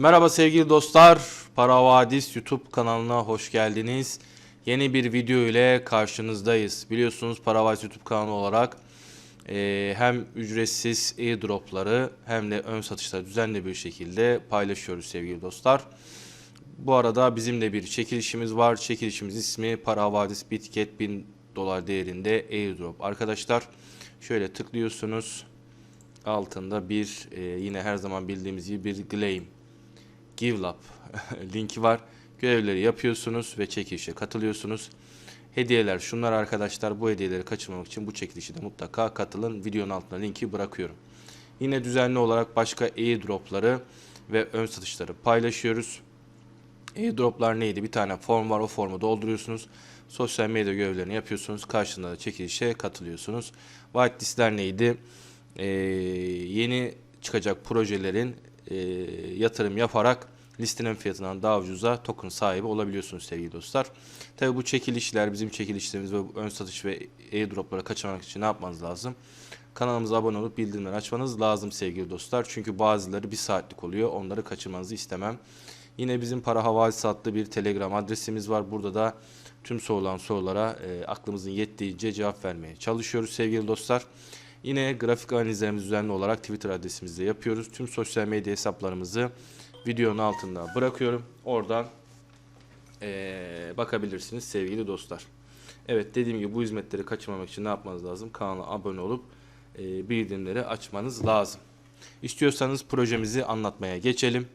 Merhaba sevgili dostlar. Para Vadis YouTube kanalına hoş geldiniz. Yeni bir video ile karşınızdayız. Biliyorsunuz Para Vadis YouTube kanalı olarak e, hem ücretsiz airdropları hem de ön satışları düzenli bir şekilde paylaşıyoruz sevgili dostlar. Bu arada bizim de bir çekilişimiz var. Çekilişimiz ismi Para Havadis Bitget 1000 dolar değerinde airdrop. Arkadaşlar şöyle tıklıyorsunuz. Altında bir e, yine her zaman bildiğimiz gibi bir claim GiveLab linki var. Görevleri yapıyorsunuz ve çekilişe katılıyorsunuz. Hediyeler şunlar arkadaşlar. Bu hediyeleri kaçırmamak için bu çekilişe de mutlaka katılın. Videonun altına linki bırakıyorum. Yine düzenli olarak başka airdropları ve ön satışları paylaşıyoruz. Airdroplar neydi? Bir tane form var. O formu dolduruyorsunuz. Sosyal medya görevlerini yapıyorsunuz. Karşılığında da çekilişe katılıyorsunuz. Whitelistler neydi? Ee, yeni çıkacak projelerin e, yatırım yaparak listenin fiyatından daha ucuza token sahibi olabiliyorsunuz sevgili dostlar. Tabi bu çekilişler, bizim çekilişlerimiz ve ön satış ve airdropları kaçırmak için ne yapmanız lazım? Kanalımıza abone olup bildirimleri açmanız lazım sevgili dostlar. Çünkü bazıları bir saatlik oluyor. Onları kaçırmanızı istemem. Yine bizim para havalisi adlı bir telegram adresimiz var. Burada da tüm sorulan sorulara e, aklımızın yettiğince cevap vermeye çalışıyoruz sevgili dostlar. Yine grafik analizlerimizi düzenli olarak Twitter adresimizde yapıyoruz. Tüm sosyal medya hesaplarımızı videonun altında bırakıyorum. Oradan e, bakabilirsiniz sevgili dostlar. Evet dediğim gibi bu hizmetleri kaçırmamak için ne yapmanız lazım? Kanala abone olup e, bildirimleri açmanız lazım. İstiyorsanız projemizi anlatmaya geçelim.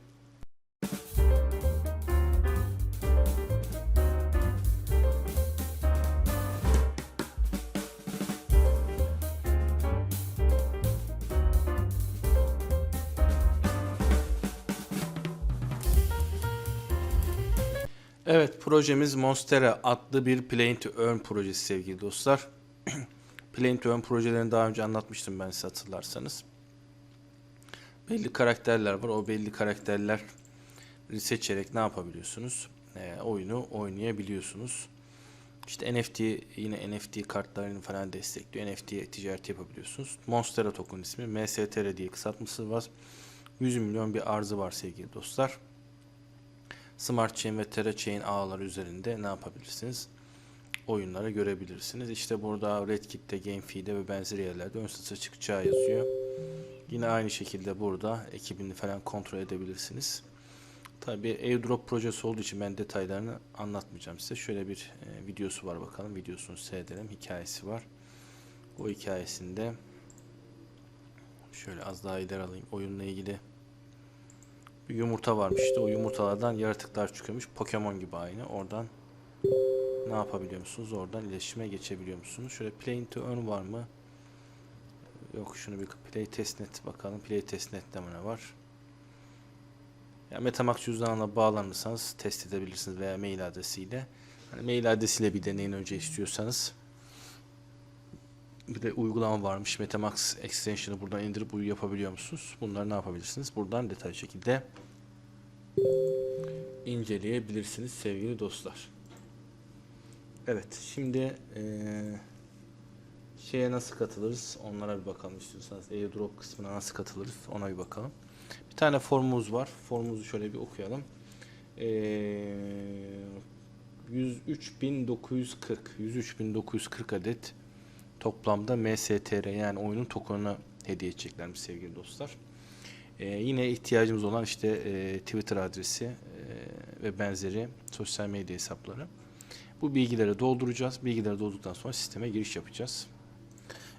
Evet projemiz Monstera adlı bir Play to Earn projesi sevgili dostlar. Play to Earn projelerini daha önce anlatmıştım ben size hatırlarsanız. Belli karakterler var. O belli karakterler seçerek ne yapabiliyorsunuz? Ee, oyunu oynayabiliyorsunuz. İşte NFT yine NFT kartlarını falan destekliyor. NFT ticareti yapabiliyorsunuz. Monstera token ismi MSTR diye kısaltması var. 100 milyon bir arzı var sevgili dostlar. Smart Chain ve TerraChain ağları üzerinde ne yapabilirsiniz? Oyunları görebilirsiniz. İşte burada RedKit'te, GameFi'de ve benzeri yerlerde ön satışa çıkacağı yazıyor. Yine aynı şekilde burada ekibini falan kontrol edebilirsiniz. Tabi airdrop projesi olduğu için ben detaylarını anlatmayacağım size. Şöyle bir e, videosu var bakalım. Videosunu seyredelim. Hikayesi var. O hikayesinde şöyle az daha ileri alayım. Oyunla ilgili bir yumurta varmış işte o yumurtalardan yaratıklar çıkıyormuş. Pokemon gibi aynı. Oradan ne yapabiliyor musunuz? Oradan iletişime geçebiliyor musunuz? Şöyle play to earn var mı? Yok şunu bir play testnet bakalım. Play testnet'te ne var? Ya Metamask cüzdanına bağlanırsanız test edebilirsiniz veya mail adresiyle. Hani mail adresiyle bir deneyin önce istiyorsanız. Bir de uygulama varmış. Metamask extension'ı buradan indirip yapabiliyor musunuz? Bunları ne yapabilirsiniz? Buradan detaylı şekilde inceleyebilirsiniz sevgili dostlar. Evet, şimdi eee, şeye nasıl katılırız? Onlara bir bakalım istiyorsanız. Airdrop kısmına nasıl katılırız? Ona bir bakalım. Bir tane formumuz var. Formumuzu şöyle bir okuyalım. Eee 103.940 103.940 adet toplamda MSTR yani oyunun token'ını hediye edeceklermiş sevgili dostlar. Ee, yine ihtiyacımız olan işte e, Twitter adresi e, ve benzeri sosyal medya hesapları. Bu bilgileri dolduracağız. Bilgileri doldurduktan sonra sisteme giriş yapacağız.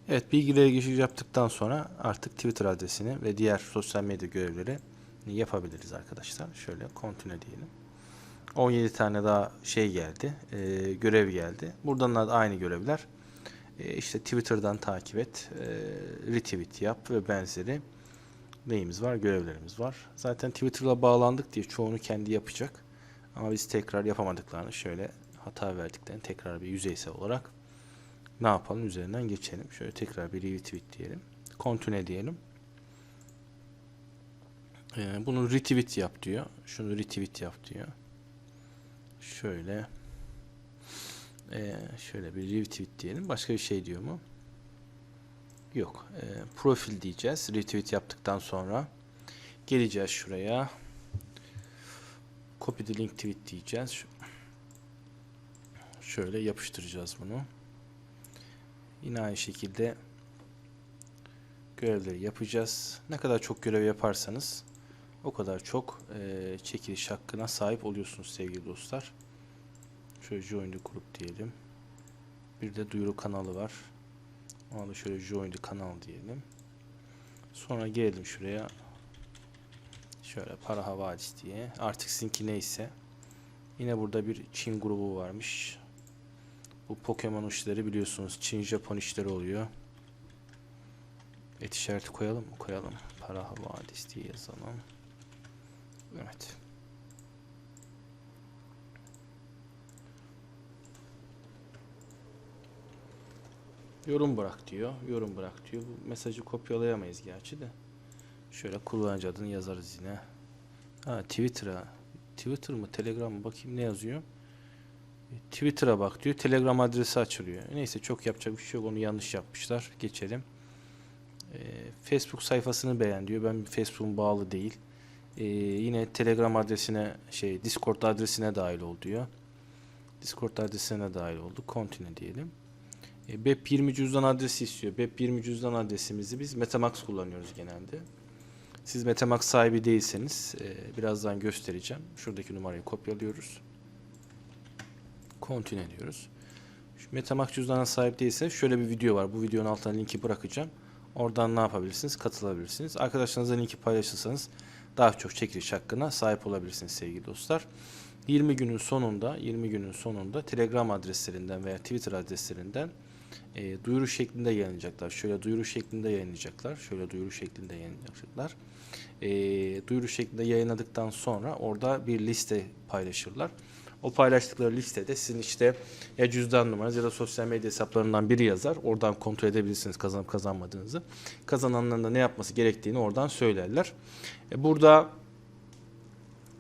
Evet bilgileri giriş yaptıktan sonra artık Twitter adresini ve diğer sosyal medya görevleri yapabiliriz arkadaşlar. Şöyle continue diyelim. 17 tane daha şey geldi, e, görev geldi. Buradan da aynı görevler. E, işte Twitter'dan takip et, e, retweet yap ve benzeri neyimiz var, görevlerimiz var. Zaten Twitter'la bağlandık diye çoğunu kendi yapacak. Ama biz tekrar yapamadıklarını şöyle hata verdiklerini tekrar bir yüzeysel olarak ne yapalım üzerinden geçelim. Şöyle tekrar bir retweet diyelim. Continue diyelim. E, bunu retweet yap diyor. Şunu retweet yap diyor. Şöyle ee, şöyle bir retweet diyelim. Başka bir şey diyor mu? Yok. Ee, profil diyeceğiz. Retweet yaptıktan sonra geleceğiz şuraya. copy the link tweet diyeceğiz. Şöyle yapıştıracağız bunu. Yine aynı şekilde görevleri yapacağız. Ne kadar çok görev yaparsanız o kadar çok eee, çekiliş hakkına sahip oluyorsunuz sevgili dostlar. Şöyle join the group diyelim. Bir de duyuru kanalı var. Ona da şöyle join the kanal diyelim. Sonra gelelim şuraya. Şöyle para havadis diye. Artık sizinki neyse. Yine burada bir Çin grubu varmış. Bu Pokemon işleri biliyorsunuz. Çin Japon işleri oluyor. Et işareti koyalım mı? Koyalım. Para havadis diye yazalım. Evet. Yorum bırak diyor. Yorum bırak diyor. Bu mesajı kopyalayamayız gerçi de. Şöyle kullanıcı adını yazarız yine. Ha Twitter'a. Twitter mı Telegram mı bakayım ne yazıyor. E, Twitter'a bak diyor. Telegram adresi açılıyor. Neyse çok yapacak bir şey yok. Onu yanlış yapmışlar. Geçelim. E, Facebook sayfasını beğen diyor. Ben Facebook'un bağlı değil. E, yine Telegram adresine şey Discord adresine dahil ol diyor. Discord adresine dahil oldu. Continue diyelim. E, BEP20 cüzdan adresi istiyor. BEP20 cüzdan adresimizi biz Metamax kullanıyoruz genelde. Siz Metamax sahibi değilseniz e, birazdan göstereceğim. Şuradaki numarayı kopyalıyoruz. Continue diyoruz. Şu Metamax cüzdanına sahip değilseniz şöyle bir video var. Bu videonun altına linki bırakacağım. Oradan ne yapabilirsiniz? Katılabilirsiniz. Arkadaşlarınızla linki paylaşırsanız daha çok çekiliş hakkına sahip olabilirsiniz sevgili dostlar. 20 günün sonunda 20 günün sonunda Telegram adreslerinden veya Twitter adreslerinden e, duyuru şeklinde yayınlayacaklar. Şöyle duyuru şeklinde yayınlayacaklar. Şöyle duyuru şeklinde yayınlayacaklar. E, duyuru şeklinde yayınladıktan sonra orada bir liste paylaşırlar. O paylaştıkları listede sizin işte ya cüzdan numaranız ya da sosyal medya hesaplarından biri yazar. Oradan kontrol edebilirsiniz kazanıp kazanmadığınızı. Kazananların da ne yapması gerektiğini oradan söylerler. E, burada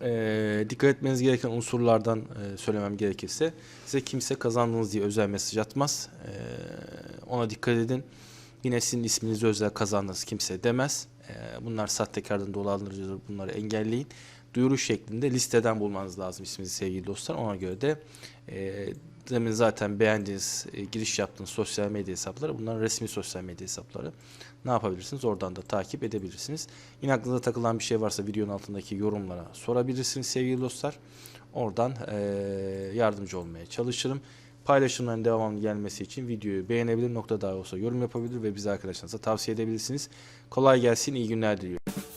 e, dikkat etmeniz gereken unsurlardan e, söylemem gerekirse size kimse kazandınız diye özel mesaj atmaz. E, ona dikkat edin. Yine sizin isminizi özel kazandınız kimse demez. E, bunlar sahtekardan dolandırıcıdır. Bunları engelleyin. Duyuru şeklinde listeden bulmanız lazım isminizi sevgili dostlar. Ona göre de e, demin zaten beğendiğiniz, e, giriş yaptığınız sosyal medya hesapları bunlar resmi sosyal medya hesapları. Ne yapabilirsiniz? Oradan da takip edebilirsiniz. Yine aklınıza takılan bir şey varsa videonun altındaki yorumlara sorabilirsiniz sevgili dostlar. Oradan e, yardımcı olmaya çalışırım. Paylaşımların devamlı gelmesi için videoyu beğenebilir, nokta daha olsa yorum yapabilir ve bize arkadaşlarınıza tavsiye edebilirsiniz. Kolay gelsin, iyi günler diliyorum.